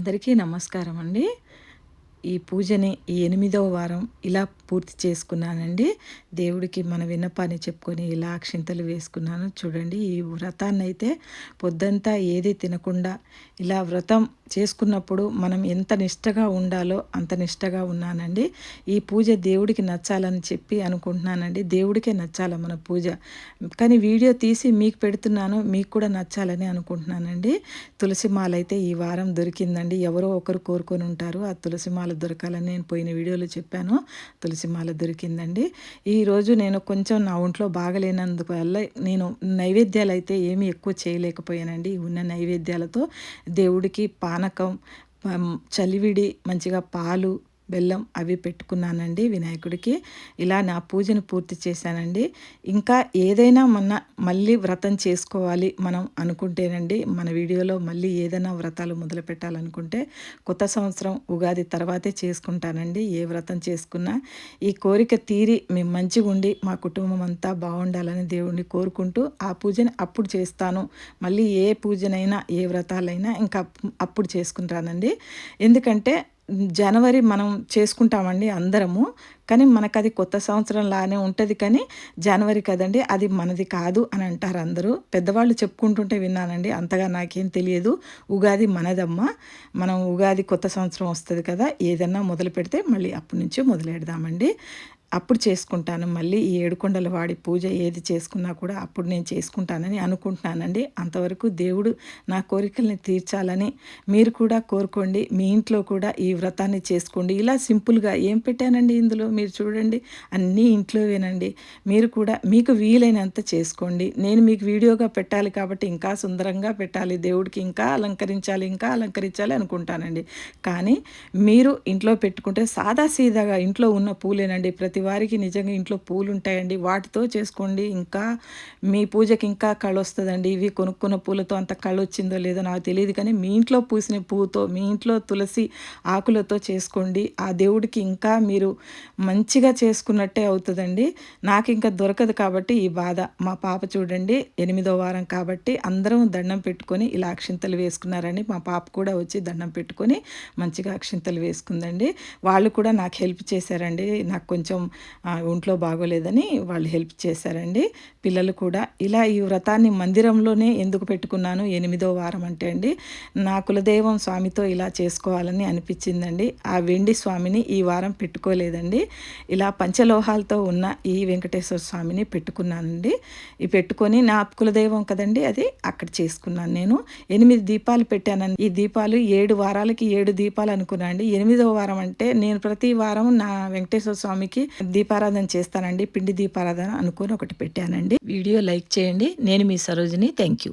అందరికీ నమస్కారం అండి. ఈ పూజని ఈ ఎనిమిదవ వారం ఇలా పూర్తి చేసుకున్నానండి. దేవుడికి మన విన్నపాన్ని చెప్పుకొని ఇలా అక్షింతలు వేసుకున్నాను. చూడండి ఈ వ్రతాన్ని అయితే పొద్దంతా ఏది తినకుండా ఇలా వ్రతం చేసుకున్నప్పుడు మనం ఎంత నిష్టగా ఉండాలో అంత నిష్టగా ఉన్నానండి. ఈ పూజ దేవుడికి నచ్చాలని చెప్పి అనుకుంటున్నానండి. దేవుడికే నచ్చాల మన పూజ. కానీ వీడియో తీసి మీకు పెడుతున్నాను మీకు కూడా నచ్చాలని అనుకుంటున్నానండి. తులసి మాల అయితే ఈ వారం దొరికిందండి. ఎవరో ఒకరు కోరుకొని ఉంటారు. ఆ తులసి మాల దొరకాలని నేను పోయిన వీడియోలో చెప్పాను. తులసి మాల దొరికిందండి. ఈరోజు నేను కొంచెం నా ఒంట్లో బాగలేనందువల్ల నేను నైవేద్యాలు అయితే ఏమీ ఎక్కువ చేయలేకపోయానండి. ఉన్న నైవేద్యాలతో దేవుడికి పానకం చలివిడి మంచిగా పాలు బెల్లం అవి పెట్టుకున్నానండి వినాయకుడికి. ఇలా నా పూజను పూర్తి చేశానండి. ఇంకా ఏదైనా మన మళ్ళీ వ్రతం చేసుకోవాలి మనం అనుకుంటేనండి మన వీడియోలో మళ్ళీ ఏదైనా వ్రతాలు మొదలు పెట్టాలనుకుంటే కొత్త సంవత్సరం ఉగాది తర్వాతే చేసుకుంటానండి ఏ వ్రతం చేసుకున్నా. ఈ కోరిక తీరి మేము మంచిగా ఉండి మా కుటుంబం అంతా బాగుండాలని దేవుణ్ణి కోరుకుంటూ ఆ పూజని అప్పుడు చేస్తాను. మళ్ళీ ఏ పూజనైనా ఏ వ్రతాలైనా ఇంకా అప్పుడు చేసుకుంటానండి. ఎందుకంటే జనవరి మనం చేసుకుంటామండి అందరము కానీ మనకు అది కొత్త సంవత్సరం లానే ఉంటుంది కానీ జనవరి కదండి అది మనది కాదు అని అంటారు అందరూ. పెద్దవాళ్ళు చెప్పుకుంటుంటే విన్నానండి అంతగా నాకేం తెలియదు. ఉగాది మనదమ్మ మనం ఉగాది కొత్త సంవత్సరం వస్తుంది కదా ఏదన్నా మొదలు పెడితే మళ్ళీ అప్పటి నుంచి మొదలెడదామండి. అప్పుడు చేసుకుంటాను. మళ్ళీ ఈ ఏడుకొండల వాడి పూజ ఏది చేసుకున్నా కూడా అప్పుడు నేను చేసుకుంటానని అనుకుంటున్నానండి. అంతవరకు దేవుడు నా కోరికల్ని తీర్చాలని మీరు కూడా కోరుకోండి. మీ ఇంట్లో కూడా ఈ వ్రతాన్ని చేసుకోండి. ఇలా సింపుల్గా ఏం పెట్టానండి ఇందులో? మీరు చూడండి. అన్నీ ఇంట్లోవేనండి. మీరు కూడా మీకు వీలైనంత చేసుకోండి. నేను మీకు వీడియోగా పెట్టాలి కాబట్టి ఇంకా సుందరంగా పెట్టాలి. దేవుడికి ఇంకా అలంకరించాలి ఇంకా అలంకరించాలి అనుకుంటానండి. కానీ మీరు ఇంట్లో పెట్టుకుంటే సాదా సీదాగా ఇంట్లో ఉన్న పూలేనండి ప్రతి ప్రతి వారికి నిజంగా ఇంట్లో పూలు ఉంటాయండి వాటితో చేసుకోండి. ఇంకా మీ పూజకి ఇంకా కళ వస్తుందండి ఇవి కొనుక్కున్న పూలతో అంత కళ వచ్చిందో లేదో నాకు తెలియదు కానీ మీ ఇంట్లో పూసిన పువ్వుతో మీ ఇంట్లో తులసి ఆకులతో చేసుకోండి. ఆ దేవుడికి ఇంకా మీరు మంచిగా చేసుకున్నట్టే అవుతుందండి. నాకు ఇంకా దొరకదు కాబట్టి ఈ బాధ. మా పాప చూడండి ఎనిమిదో వారం కాబట్టి అందరం దండం పెట్టుకొని ఇలా అక్షింతలు వేసుకున్నారండి మా పాప కూడా వచ్చి దండం పెట్టుకొని మంచిగా అక్షింతలు వేసుకుందండి. వాళ్ళు కూడా నాకు హెల్ప్ చేశారండి. నాకు కొంచెం ఒంట్లో బాగోలేదని వాళ్ళు హెల్ప్ చేశారండి. పిల్లలు కూడా ఇలా ఈ వ్రతాన్ని మందిరంలోనే ఎందుకు పెట్టుకున్నాను ఎనిమిదో వారం అంటే అండి నా కులదైవం స్వామితో ఇలా చేసుకోవాలని అనిపించిందండి. ఆ వెండి స్వామిని ఈ వారం పెట్టుకోలేదండి. ఇలా పంచలోహాలతో ఉన్న ఈ వెంకటేశ్వర స్వామిని పెట్టుకున్నానండి. ఈ పెట్టుకొని నా కులదైవం కదండి అది అక్కడ చేసుకున్నాను నేను. ఎనిమిది దీపాలు పెట్టానండి. ఈ దీపాలు ఏడు వారాలకి ఏడు దీపాలు అనుకున్నాను అండి ఎనిమిదో వారం అంటే నేను ప్రతి వారం నా వెంకటేశ్వర స్వామికి దీపారాధన చేస్తానండి పిండి దీపారాధన అనుకుని ఒకటి పెట్టానండి. వీడియో లైక్ చేయండి. నేను మీ సరోజిని. Thank you